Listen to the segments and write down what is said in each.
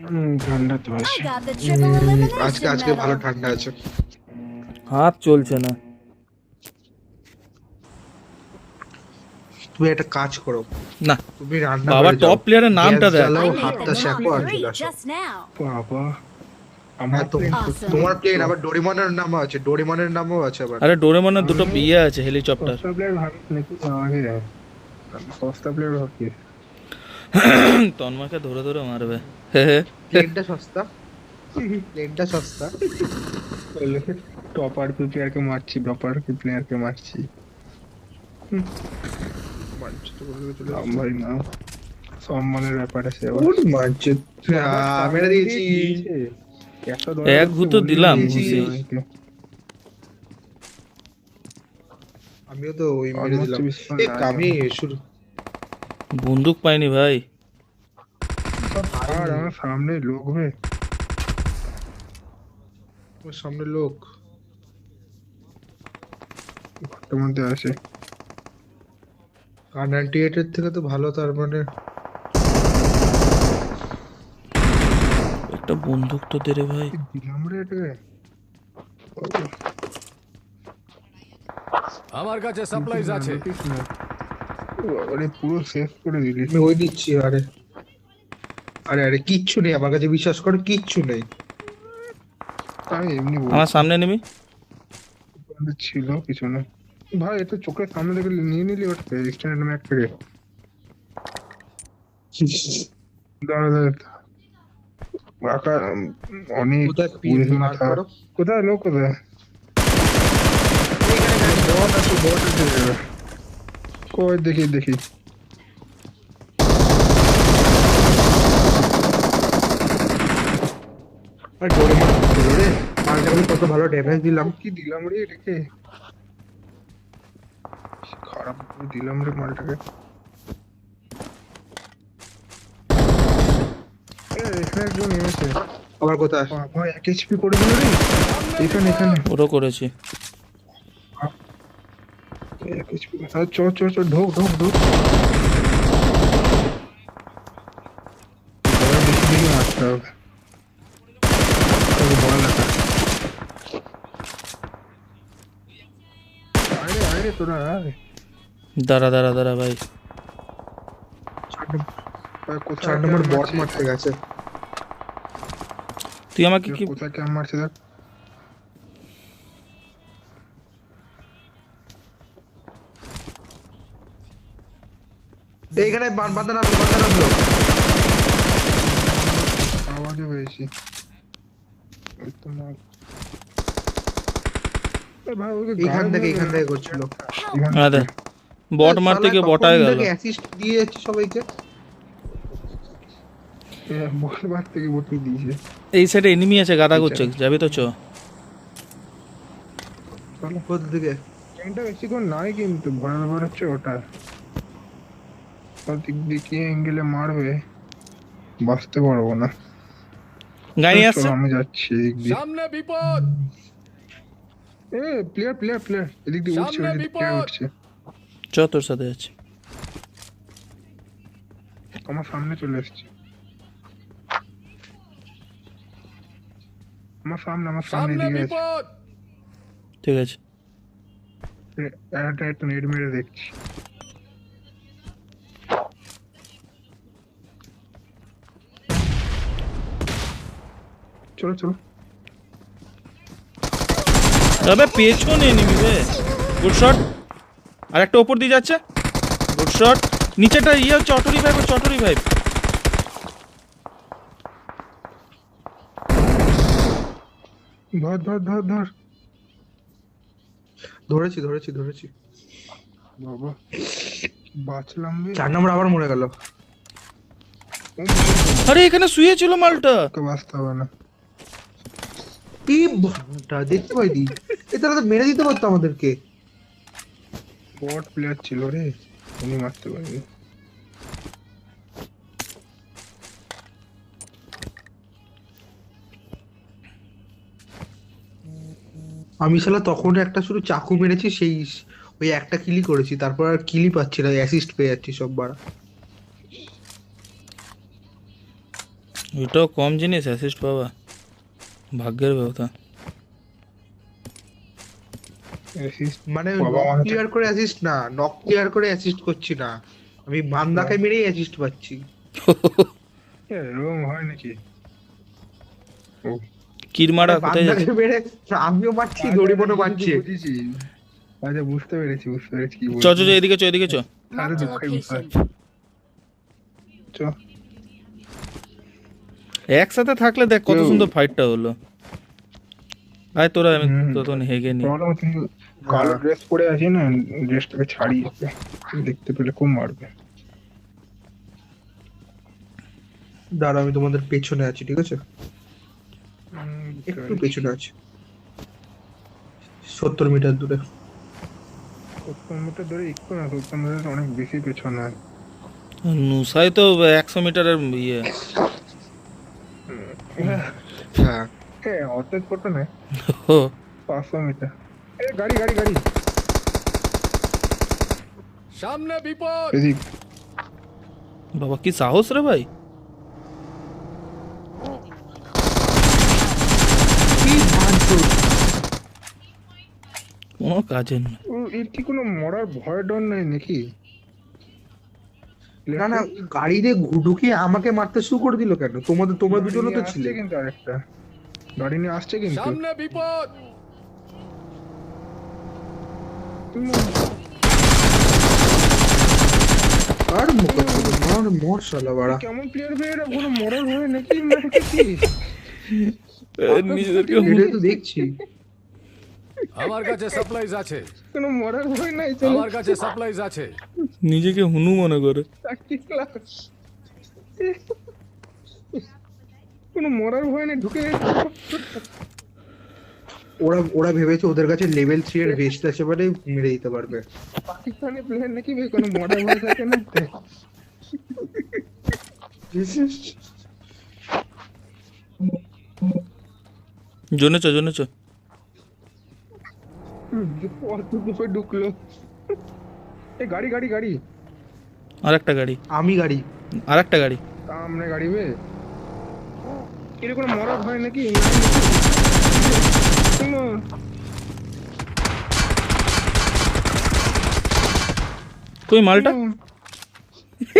হুম, ঠান্ডা তো আছে। আজকে আজকে ভালো ঠান্ডা আছে। হাত চলছে না। তুমি একটা কাজ করো। না। তুমি রান্না বাবা টপ প্লেয়ারের নামটা জ্বালাও, হাতটা শেখো আর চলে আসো বাবা আমার তো- তোমার প্লেন আবার ডোরিমনের নামও আছে। ডোরিমনের নামও আছে আবার। আরে ডোরেমনের দুটো বিয়ে আছে হেলিকপ্টার তন্ময়কে ধরে ধরে মারবে। প্লেনটা সস্তা। প্লেনটা সস্তা। টপার প্লেয়ারকে মারছি টপার প্লেয়ারকে মারছি। মানছে তো বলে চলে নাম ভাই না সম্মানের ব্যাপার আছে আবার। কোন মানছে? আহ, মেরে দিয়েছি। এক ঘুতো দিলাম আমিও তো ওই মেরে দিলাম। বিস্ফোরণ এ আগে। কামি শুরু। বন্দুক পাইনি ভাই। আর আমার সামনে লোক বে। ওর সামনে লোক। ঘরটার মধ্যে আছে। আর নাইনটি এইটের থেকে তো ভালো তার মানে। একটা বন্দুক তো দে রে ভাই। দিলাম রে এটাকে। আমার কাছে সাপ্লাইজ আছে। না। পুরো শেষ করে দিলি। আমি ওই দিচ্ছি আরে। আরে আরে কিচ্ছু নেই আমার কাছে বিশ্বাস করো কিচ্ছু নেই। আমি এমনি আমার সামনে নিবি? ছিল কিছু না ভাই এটা চোখের সামনে থেকে নিয়ে নিলি ওটাকে এক্সটেন্ডেড ম্যাক থেকে দাঁড়া দাঁড়া আকা অনেক কোথায় লোক কোথায়? কই দেখি দেখি। আর মালটাকে কত ভালো ড্যামেজ দিলাম। কি দিলাম রে এটাকে? খারাপ করে দিলাম রে মালটাকে। এখানে একজন এসেছে আবার কোথায়? বাবা এক এইচপি করে দিল রে। এখানে এখানে। ওরও করেছি। এক এইচপি চ চ চ ঢোক ঢোক ঢোক। এবার তবে বড় লাগা আরে আরে তোরা দাঁড়া দাঁড়া দাঁড়া ভাই। চার নম্বর- বট? মারতে গেছে। তুই আমাকে কি কোথায় ক্যাম্প মারছে দেখ। এইখানে বান বাঁধা নামলো বাঁধা নামলো আওয়াজও পেয়েছি। ওই তো মার। এ ভাই, ওকে এইখান গায়ে থেকে মেরে থেকে করছিল। এখান হ্যাঁ দে। থেকে। বট মারতে গিয়ে বটায় গেল। অ্যাসিস্ট দিয়ে যাচ্ছে সবাইকে এ, বল মার বটি দিয়েছে। এই সাইডে এনিমি আছে গাদা করছে। যাবি তো চ। চলো কোথা থেকে ট্রেনটা বেশিক্ষণ নাই কিন্তু ভয় ব্যাপার হচ্ছে ওটা। দিক দিয়ে কি অ্যাঙ্গেলে মারবে। বাঁচতে পারব না। গাড়ি আসছে আমি যাচ্ছি সামনে বিপদ! এ প্লেয়ার প্লেয়ার প্লেয়ার এদিক দিয়ে উঠছে সামনে বিপদ। চ তোর সাথে যাচ্ছি। আমার সামনে চলে এসছে। আমার সামনে আমার সামনে এদিকে আছে ঠিক আছে। একটা একটা নেট মেরে দেখছি। চলো চলো। তবে পেছনে এনিমি বে গুড শট আর একটা ওপর দিয়ে যাচ্ছে। গুড শট নিচেটা ইয়ে হচ্ছে অটোরি ভাইব চটরি ভাইব ধর ধর ধর ধর। ধরেছি ধরেছি ধরেছি। বাবা বাঁচলাম রে। চার নম্বর আবার মরে গেল। আরে এখানে শুয়ে ছিল মালটা। ওকে বাঁচতে হবে না। কি দেখতে পাইনি। এ তারা তো মেরে দিতে পারতো আমাদেরকে। বট প্লেয়ার ছিল রে উনি মারতে পারেনি। আমি শালা তখন একটা শুধু চাকু মেরেছি সেই ওই একটা কিলি করেছি তারপর আর কিলি পাচ্ছি না অ্যাসিস্ট পেয়ে যাচ্ছি সব বাড়া। ওইটাও কম জিনিস অ্যাসিস্ট পাওয়া। ভাগ্যের ব্যবস্থা। মানে মানে- ক্লিয়ার করে অ্যাসিস্ট না নক ক্লিয়ার করে অ্যাসিস্ট করছি না। আমি বান্দাকে মেরেই অ্যাসিস্ট পাচ্ছি। এরকম হয় নাকি? কিরমারা কোথায় যাচ্ছে? মেরে আমিও মারছি দড়িমনও মারছে বুঝেছি আচ্ছা বুঝতে পেরেছি বুঝতে পেরেছি কি চ চ চ এদিকে চ এদিকে চ। দুঃখের বিষয়। location. চ। একসাথে থাকলে দেখ কত সুন্দর ফাইটটা হলো। আয় তোরা আমি। তখন হেগে নি। কালো ড্রেস পরে আছি না ড্রেসটাকে ছাড়িয়ে দেখতে পেলে খুব মারবে। দাঁড়া আমি তোমাদের পেছনে আছি ঠিক আছে? একটু পেছনে আছি। সত্তর মিটার দূরে। সত্তর মিটার দূরে একটু না সত্তর মিটার অনেক বেশি পেছনে নুসাই তো একশো মিটারের ইয়ে। ও, পাঁচশো মিটার। এ গাড়ি গাড়ি গাড়ি। সামনে বিপদ। এদিক। বাবা কি সাহস রে ভাই? কোনো কাজের না ও, এর কি কোনো মরার ভয় ডর নাই নাকি? না না গাড়ি দিয়ে ঢুকিয়ে আমাকে মারতে শুরু করে দিল কেন? তোমাদের তোমরা দুজনও তো ছিলে। কিন্তু আরেকটা। গাড়ি নিয়ে আসছে কিন্তু। সামনে বিপদ! আর মুখে ছিল মার মর শালা বাড়া। কেমন প্লেয়ার ভাই কোনো মরার ভয় নাকি? নাকি নিজেদেরকে তো দেখছি। আমার কাছে সাপ্লাইজ আছে। কোনো মরার ভয় নাই চলো। আমার কাছে সাপ্লাইজ আছে। নিজেকে হুনু মনে করে। কোনো মরার ভয় নেই ঢুকে ওরা ওরা ভেবেছে ওদের কাছে লেভেল থ্রি এর ভেস্ট আছে বলে মেরে দিতে পারবে। পাকিস্তানি প্লেয়ার নাকি ভাই কোনো মরার ভয় থাকে না? জনে চ জনে চ অত দূরে ঢুকলো। এ গাড়ি গাড়ি গাড়ি। আর একটা গাড়ি। আমি গাড়ি। আর একটা গাড়ি সামনে গাড়ি বে। এর কোনো মরার ভয় নাকি? কই মালটা?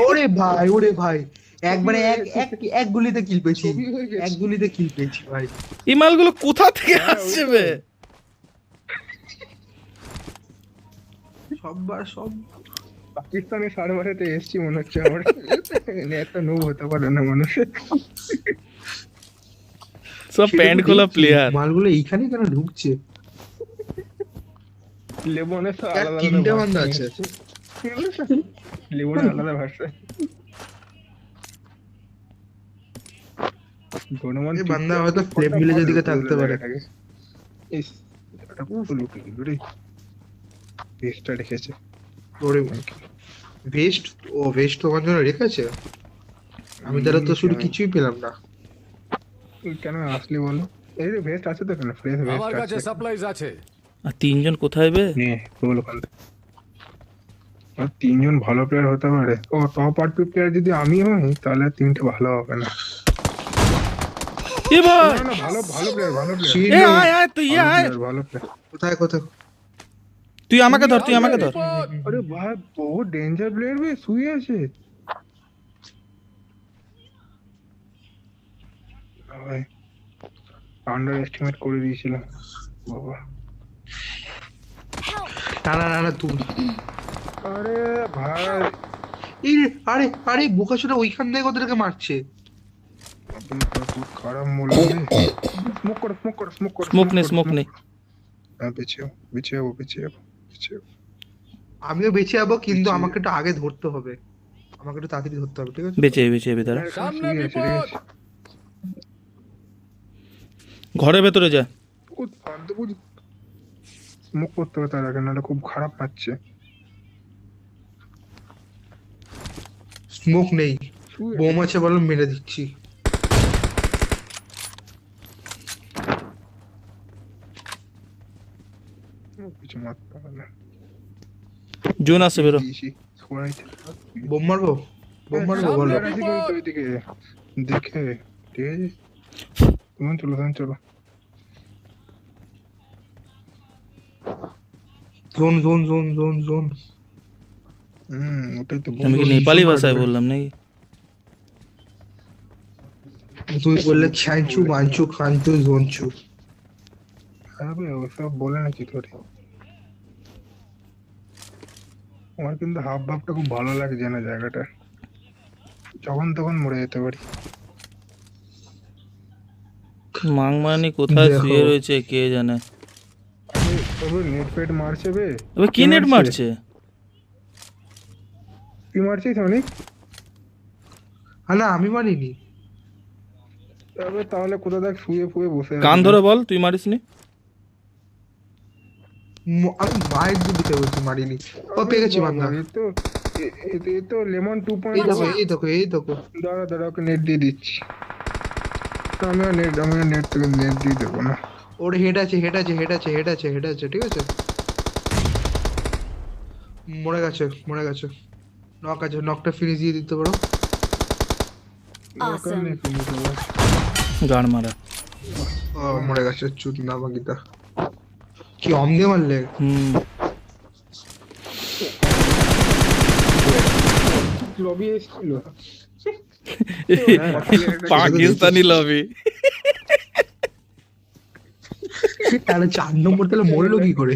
ওরে ভাই ওরে ভাই। একবারে এক এক এক গুলিতে কিল পেয়েছি। হয়ে। এক গুলিতে কিল পেয়েছি ভাই। এই মালগুলো কোথা থেকে আসছে বে? সববার সব। পাকিস্তানি সাড়ে বারোতে এসছি মনে হচ্ছে আমার। একটা নুব হতে পারে না মানুষ। সব প্যান্ট খোলা প্লেয়ার মালগুলো এইখানে কেন ঢুকছে? লেবনের তো আর আলাদা তিনটে আলাদা বান্দা ভাষা আছে। লেবনের আলাদা ভাষা হনুমান বান্দা হয়তো flame village-এর দিকে থাকতে পারে। ইস, এটা পুরো লুকিয়ে রেখেছে। ভেস্ট ও ভেস্ট তোমার জন্য রেখেছে? আমি তাহলে তো শুধু কিছুই পেলাম না। কেন আসলি বলো? এই ভেস্ট আছে তো কেন ফ্রেশ আমার কাছে সাপ্লাইজ আছে। আর তিনজন কোথায় বে? নে বল থেকে। আর তিনজন ভালো প্লেয়ার হতে পারে। ও টপ আট প্লেয়ার যদি আমি হই তাহলে তিনটে ভালো হবে না। এ ভাই ভালো ভালো প্লেয়ার ভালো প্লেয়ার এ আয় আয় তুই আয়। ভালো প্লেয়ার কোথায় কোথায়? তুই আমাকে ধর তুই আমাকে ধর। আরে ভাই বহু ডেঞ্জার প্লেয়ার বে শুয়ে আছে। ভাই আন্ডার এস্টিমেট করে দিয়েছিলাম। বাবা। না না না না তুমি। আরে ভাই। এই আরে আরে বোকাচোদা ওইখান থেকে ওদেরকে মারছে। খারাপ মূল্য স্মোক করো স্মোক করো স্মোক করো স্মোক নেই স্মোক নেই হ্যাঁ যাব বেঁচে যাব। আমিও বেঁচে যাব কিন্তু আমাকে একটু আগে ধরতে হবে। আমাকে একটু তাড়াতাড়ি ধরতে হবে ঠিক আছে? বেঁচে বেঁচে যাবে তারা এখানে আছে, ঠিক আছে? ঘরের ভেতরে যা। স্মোক করতে হবে তার আগে নাহলে খুব খারাপ পাচ্ছে স্মোক নেই। বোম আছে বলো মেরে দিচ্ছি কিছু মারতে হবে না জোন আসছে বেরো দিয়েছি, সবাই বোম মারবো বোম মারবো সামনে বলো আছে কিন্তু ওইদিকে দেখে ঠিক আছে তুমি চলো তুমি চলো জোন জোন জোন জোন জোন হুম ওটাই তো আমি কি বলছি। নেপালি ভাষায় বললাম নাকি তুই বললে খ্যাঞ্চু বাঞ্চু খাঞ্চু জোনচু আরে ওসব বলে নাকি তোরে আমার কিন্তু হাফ ভাবটা খুব ভালো লাগছে না জায়গাটা। যখন তখন মরে যেতে পারি। মাংমানি কোথায়। শুয়ে রয়েছে কে জানে? তবে নেট ফেট মারছে বে। এবার কি নেট মারছে? তুই মারছিস অনেক না আমি মানিনি তবে তাহলে কোথা দেখ শুয়ে ফুয়ে বসে কান ধরে বল তুই মারিসনি? ম- আমি মায়ের দিকে বলছি মারিনি ও পেয়ে গেছি বান্দা। এ তো লেমন টু এই দেখো এই দেখো এই দেখো। দাঁড়া দাঁড়া ওকে নেট দিয়ে দিচ্ছি। তো আমিও নেট আমিও নেট থেকে নেট দিয়ে দেবো না। ওর হেড আছে হেড আছে হেড আছে হেড আছে হেড আছে ঠিক আছে? মরে গেছে মরে গেছে। নক আছে নকটা ফিনিশ দিয়ে দিতে পারো। গান মারা। ও মরে গেছে চুদ না বাকিটা। কি অম দিয়ে মারলে? হুম। লবি এসেছিল। পাকিস্তানি লবি তাহলে চার নম্বর তাহলে মরলো কি করে?